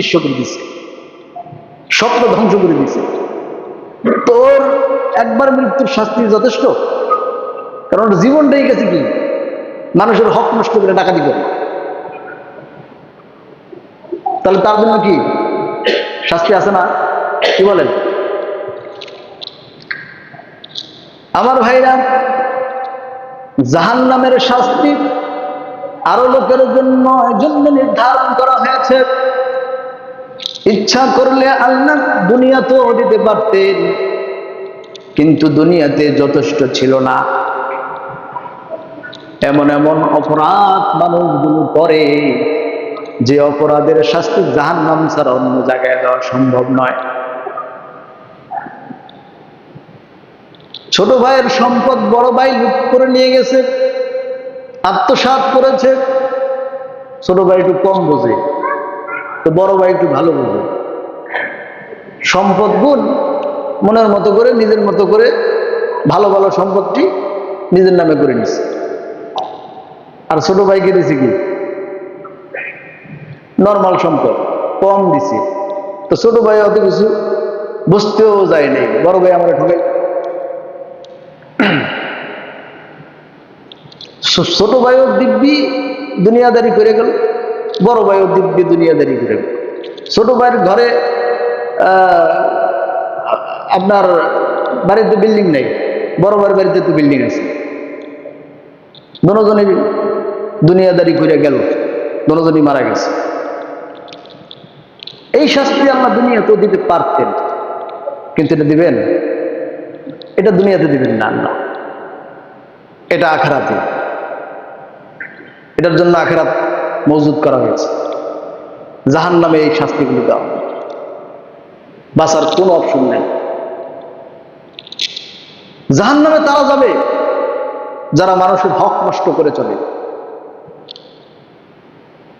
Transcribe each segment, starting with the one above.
নিঃস্ব করে দিছে। স্বপ্ন ধ্বংস করে দিছে। তোর একবার মৃত্যুর শাস্তি যথেষ্ট, কারণ জীবনটাই গেছে কি? মানুষের হক নষ্ট করে ডাকাতি করে তাহলে তার জন্য কি? শাস্তি আছে না? কি বলেন? আমার ভাইরা জাহান নামের শাস্তি আরও লোকের জন্য জন্য নির্ধারণ করা হয়েছে। ইচ্ছা করলে আল্লাহ দুনিয়াতেও দিতে পারতেন, কিন্তু দুনিয়াতে যথেষ্ট ছিল না। এমন এমন অপরাধ মানুষগুলো করে, যে অপরাধের শাস্তি জাহান নাম ছাড়া অন্য জায়গায় দেওয়া সম্ভব নয়। ছোট ভাইয়ের সম্পদ বড় ভাই লুট করে নিয়ে গেছে আত্মসাত করেছে। ছোট ভাই একটু কম বোঝে। তো বড় ভাই একটু ভালো বোঝে সম্পদ গুণ, মনের মতো করে, নিজের মতো করে ভালো ভালো সম্পদটি নিজের নামে করে নিছে। আর ছোট ভাইকে দিছে কি? নর্মাল সম্পদ, কম দিছে। তো ছোট ভাই অত কিছু বুঝতেও যায় নাই। বড় ভাই আমরা ঠকে। ছোট ভাইও দিব্যি দুনিয়াদারি করে গেল। বড় ভাইও দিব্যি দুনিয়াদারি করে। ছোট ভাইয়ের ঘরে আপনার বাড়িতে বিল্ডিং নেই, বড় ভাইয়ের বাড়িতে তো বিল্ডিং আছে। দুজনই দুনিয়াদারি করে গেল, দুজনই মারা গেছে। এই শাস্তি আল্লাহ দুনিয়াতেও দিতে পারতেন, কিন্তু এটা দিবেন, এটা দুনিয়াতে দিবেন না আল্লাহ। এটা আখেরাতে। এটার জন্য আখেরাত মজুদ করা হয়েছে। জাহান নামে এই শাস্তিগুলি দেওয়া। বাঁচার কোনো অপশন নেই। জাহান নামে তারা যাবে, যারা মানুষের হক নষ্ট করে চলে।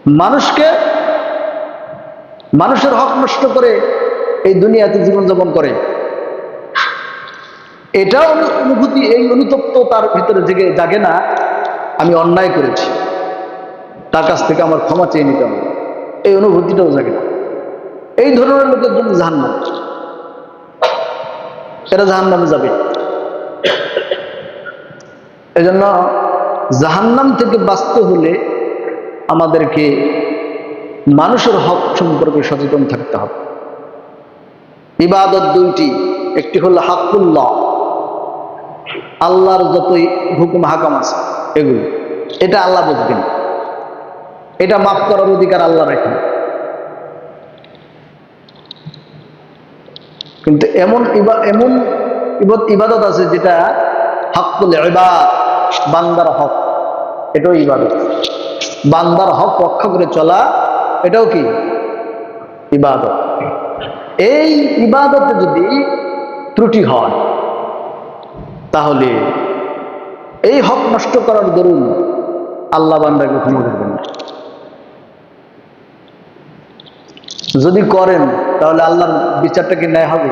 মানুষকে, মানুষের হক নষ্ট করে এই দুনিয়াতে জীবনযাপন করে। এটা অনু- অনুভূতি, এই অনুতপ্ত তার ভিতরে জেগে জাগে না, আমি অন্যায় করেছি। তার কাছ থেকে আমার ক্ষমা চেয়ে নিতে হবে। এই অনুভূতিটাও জাগে না। এই ধরনের লোকের জন্য জাহান্নাম। এরা জাহান্নামে যাবে। এই এজন্য জাহান্নাম থেকে বাঁচতে হলে আমাদেরকে মানুষের হক সম্পর্কে সচেতন থাকতে হবে। ইবাদত দুইটি। একটি হলো হাকুল্লাহ আল্লাহর যতই হুকুম হাকাম আছে, এগুলো। এটা আল্লাহ বুঝবেন। এটা মাফ করার অধিকার আল্লাহ রাখেন। কিন্তু এমন এমন ইবাদত আছে যেটা ইবাদ, বান্দার হক, এটাও ইবাদত। বান্দার হক রক্ষা করে চলা, এটাও কি? ইবাদত। এই ইবাদতে যদি ত্রুটি হয়, তাহলে এই হক নষ্ট করার দরুন আল্লাহ বান্দাকে ক্ষমা করবেন। না যদি করেন, তাহলে আল্লাহর বিচারটা কি ন্যায় হবে?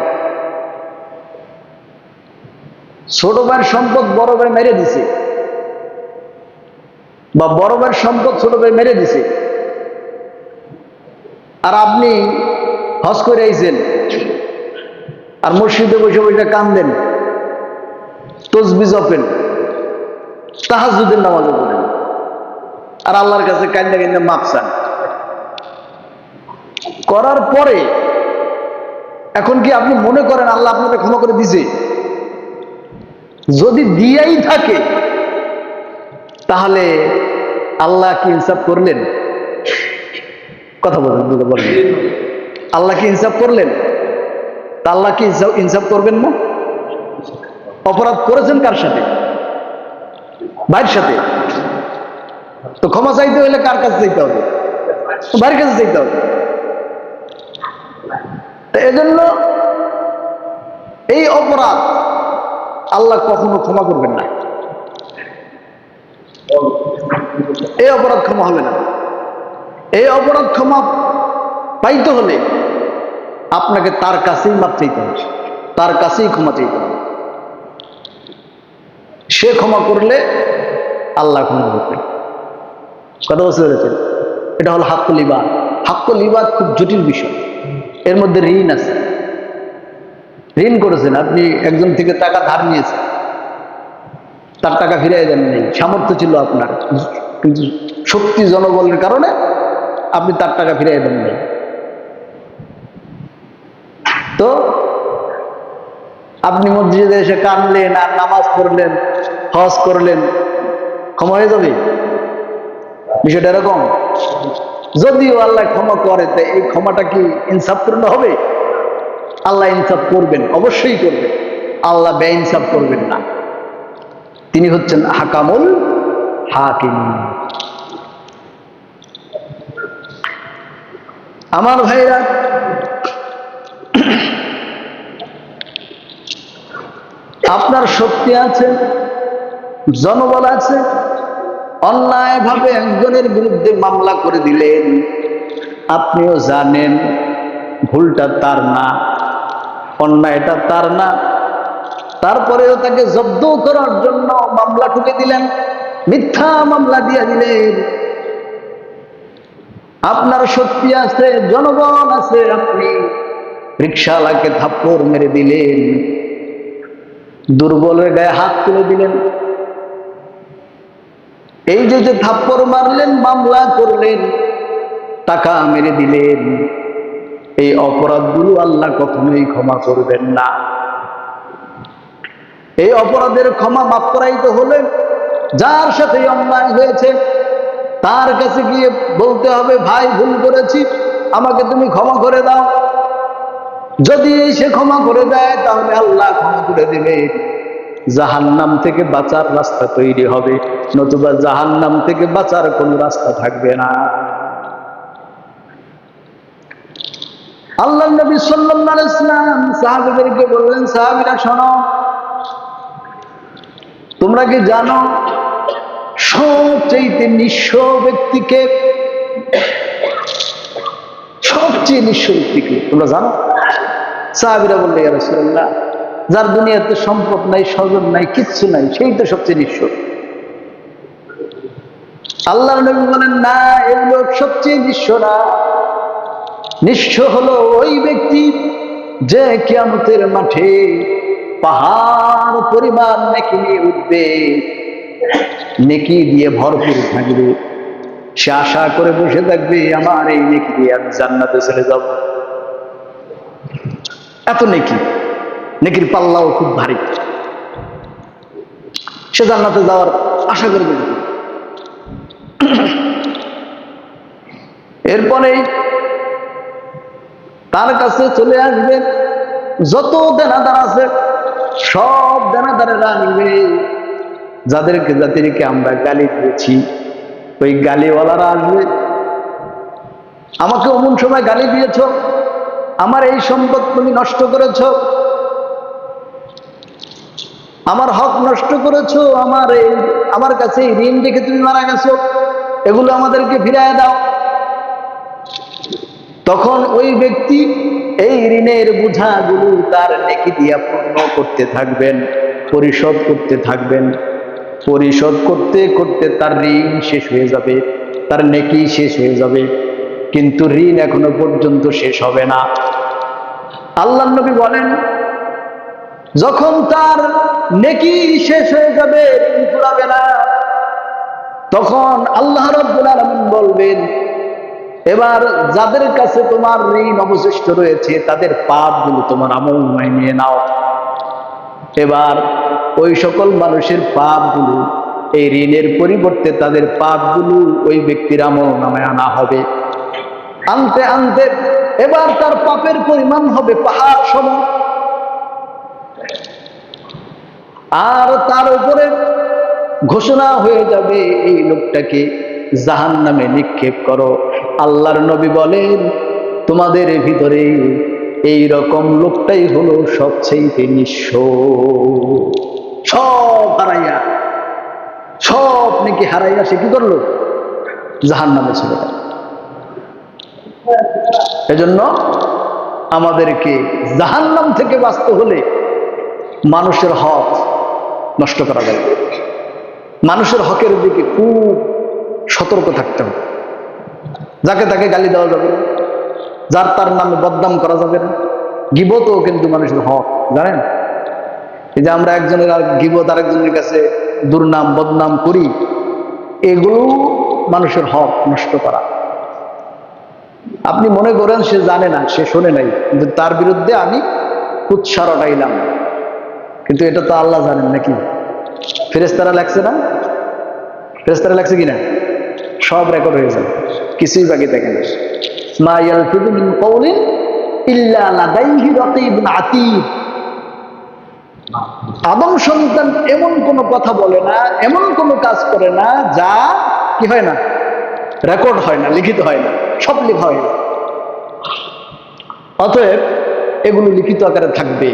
ছোট ভাইয়ের সম্পদ বড় ভাই মেরে দিছে। বা বড় ভাইয়ের সম্পদ ছোট ভাই মেরে দিছে। আর আপনি হজ করে আইছেন আর মসজিদে বসে বসে কান্দেন, তসবি জপেন তাহাজুদের নামাজও পড়েন। আর আল্লাহর কাছে কান্দা কান্দা মাপ চান। করার পরে এখন কি আপনি মনে করেন আল্লাহ আপনাকে ক্ষমা করে দিছে যদি দিয়াই থাকে, তাহলে আল্লাহ কি ইনসাফ করলেন? কথা বলেন বলেন। আল্লাহ কি ইনসাফ করলেন? তা আল্লাহ কি ইনসাফ করবেন না? অপরাধ করেছেন কার সাথে? ভাইয়ের সাথে? তো ক্ষমা চাইতে হলে কার কাছে চাইতে হবে? ভাইয়ের কাছে চাইতে হবে। এজন্য এই অপরাধ আল্লাহ কখনো ক্ষমা করবেন না। এই অপরাধ ক্ষমা হবে না। এই অপরাধ ক্ষমা পাইতে হলে আপনাকে তার কাছেই মাপ চাইতে হবে। তার কাছেই ক্ষমা চাইতে হবে। সে ক্ষমা করলে আল্লাহ ক্ষমা করবেন। কথা বুঝতে এটা হলো হাক্কুল ইবাদ। হাক্কুল ইবাদ খুব জটিল বিষয়। এর মধ্যে ঋণ আছে। ঋণ করেছেন, আপনি একজন থেকে টাকা ধার নিয়েছেন। তার টাকা ফিরিয়ে দেন নেই সামর্থ্য ছিল আপনার। কিন্তু শক্তি জনবলের কারণে আপনি তার টাকা ফিরিয়ে দেন নেই তো আপনি মসজিদে এসে কানলেন আর নামাজ পড়লেন, হজ করলেন, ক্ষমা হয়ে যাবে? বিষয়টা এরকম। যদিও আল্লাহ ক্ষমা করে, তো এই ক্ষমাটা কি ইনসাফপূর্ণ হবে? আল্লাহ ইনসাফ করবেন, অবশ্যই করবেন। আল্লাহ বে ইনসাফ করবেন না। তিনি হচ্ছেন হাকামুল হাকিম। আমার ভাইরা, আপনার শক্তি আছে, জনবল আছে অন্যায়ভাবে একজনের বিরুদ্ধে মামলা করে দিলেন। আপনিও জানেন, ভুলটা তার না, অন্যায়টা তার না। তারপরেও তাকে জব্দ করার জন্য মামলা ঠুকে দিলেন, মিথ্যা মামলা দিয়ে দিলেন। আপনার শক্তি আছে, জনগণ আছে, আপনি রিক্সাওয়ালাকে থাপ্পড় মেরে দিলেন, দুর্বলের গায়ে হাত তুলে দিলেন। এই যে যে থাপ্পড় মারলেন, মামলা করলেন, টাকা মেরে দিলেন। এই অপরাধগুলো আল্লাহ কখনোই ক্ষমা করবেন না। এই অপরাধের ক্ষমা মাপ করাইতে হলে যার সাথে অন্যায় হয়েছে, তার কাছে গিয়ে বলতে হবে, ভাই, ভুল করেছি, আমাকে তুমি ক্ষমা করে দাও। যদি সে ক্ষমা করে দেয়, তাহলে আল্লাহ ক্ষমা করে দেবে জাহান্নাম থেকে বাঁচার রাস্তা তৈরি হবে। নতুবা জাহান্নাম থেকে বাঁচার কোনো রাস্তা থাকবে না। আল্লাহ নবী সাল্লাল্লাহু আলাইহি সাল্লাম সাহাবীদেরকে বললেন, সাহাবীরা, শোনো, তোমরা কি জানো সবচেয়ে নিঃস্ব ব্যক্তিকে, সবচেয়ে নিঃস্ব ব্যক্তিকে তোমরা জানো? সাহাবিরা বললে রাসূলুল্লাহ যার দুনিয়াতে সম্পদ নাই স্বজন নাই, কিচ্ছু নাই, সেই তো সবচেয়ে নিঃস্ব। আল্লাহ নবী বলেন, না এই লোক সবচেয়ে নিঃস্ব না। নিঃস্ব হলো ওই ব্যক্তি যে কিয়ামতের মাঠে পাহাড় পরিমাণ নেকি নিয়ে উঠবে, নেকি দিয়ে ভরপুর থাকবে। সে আশা করে বসে থাকবে, আমার এই নেকি দিয়ে আমি জান্নাতে চলে যাব। এত নেকি। নেকির পাল্লাও খুব ভারী। সে জান্নাতে যাওয়ার আশা করে বসে এরপরে তার কাছে চলে আসবে, যত দেনাদার আছে, সব দেনাদারেরা নিবে যাদেরকে যাদেরকে আমরা গালি দিয়েছি, ওই গালিওয়ালারা আসবে। আমাকে অমন সময় গালি দিয়েছ, আমার এই সম্পদ তুমি নষ্ট করেছ আমার হক নষ্ট করেছ, আমার এই, আমার কাছে এই ঋণ রেখে তুমি মারা গেছো, এগুলো আমাদেরকে ফিরায় দাও। তখন ওই ব্যক্তি এই ঋণের বোঝাগুলো তার নেকি দিয়া পূর্ণ করতে থাকবেন, পরিশোধ করতে থাকবেন। পরিশোধ করতে করতে তার ঋণ শেষ হয়ে যাবে, তার নেকি শেষ হয়ে যাবে, কিন্তু ঋণ এখনও পর্যন্ত শেষ হবে না। আল্লাহ নবী বলেন, যখন তার নেকি শেষ হয়ে যাবে ঋণ না। তখন আল্লাহ রব্বুল আলমিন বলবেন, এবার যাদের কাছে তোমার ঋণ অবশিষ্ট রয়েছে, তাদের পাপগুলো তোমার আমল নয় নিয়ে নাও। এবার ওই সকল মানুষের পাপগুলো, এই ঋণের পরিবর্তে তাদের পাপগুলো ওই ব্যক্তির আমল নামে আনা হবে। আনতে আনতে এবার তার পাপের পরিমাণ হবে পাহাড় সম আর তার উপরে ঘোষণা হয়ে যাবে, এই লোকটাকে জাহান নামে নিক্ষেপ করো। আল্লাহর নবী বলেন, তোমাদের ভিতরে এই রকম লোকটাই হলো সবচেয়ে নিঃস্ব। সব হারাইয়া, সব নাকি হারাইয়া সে কি করল? জাহান নামে ছিল এজন্য আমাদেরকে জাহান্নাম থেকে বাঁচতে হলে মানুষের হক নষ্ট করা যাবে মানুষের হকের দিকে খুব সতর্ক থাকতে হবে। যাকে তাকে গালি দেওয়া যাবে যার তার নামে বদনাম করা যাবে না। গিবতও কিন্তু মানুষের হক, জানেন? এই যে আমরা একজনের আর গিবত আরেকজনের কাছে দুর্নাম, বদনাম করি, এগুলো মানুষের হক নষ্ট করা। আপনি মনে করেন সে জানে না, সে শোনে নাই, কিন্তু তার বিরুদ্ধে আমি উৎসার অটাইলাম কিন্তু এটা তো আল্লাহ জানেন নাকি? ফেরেস্তারা লাগছে না? ফেরেস্তারা লাগছে কিনা? সব রেকর্ড হয়ে যাবে। কিছুই বাকি থাকে না। আদম সন্তান এমন কোনো কথা বলে না, এমন কোনো কাজ করে না, যা কি হয় না? রেকর্ড হয় না, লিখিত হয় না, সব লেখা হয়। না অতএব এগুলো লিখিত আকারে থাকবে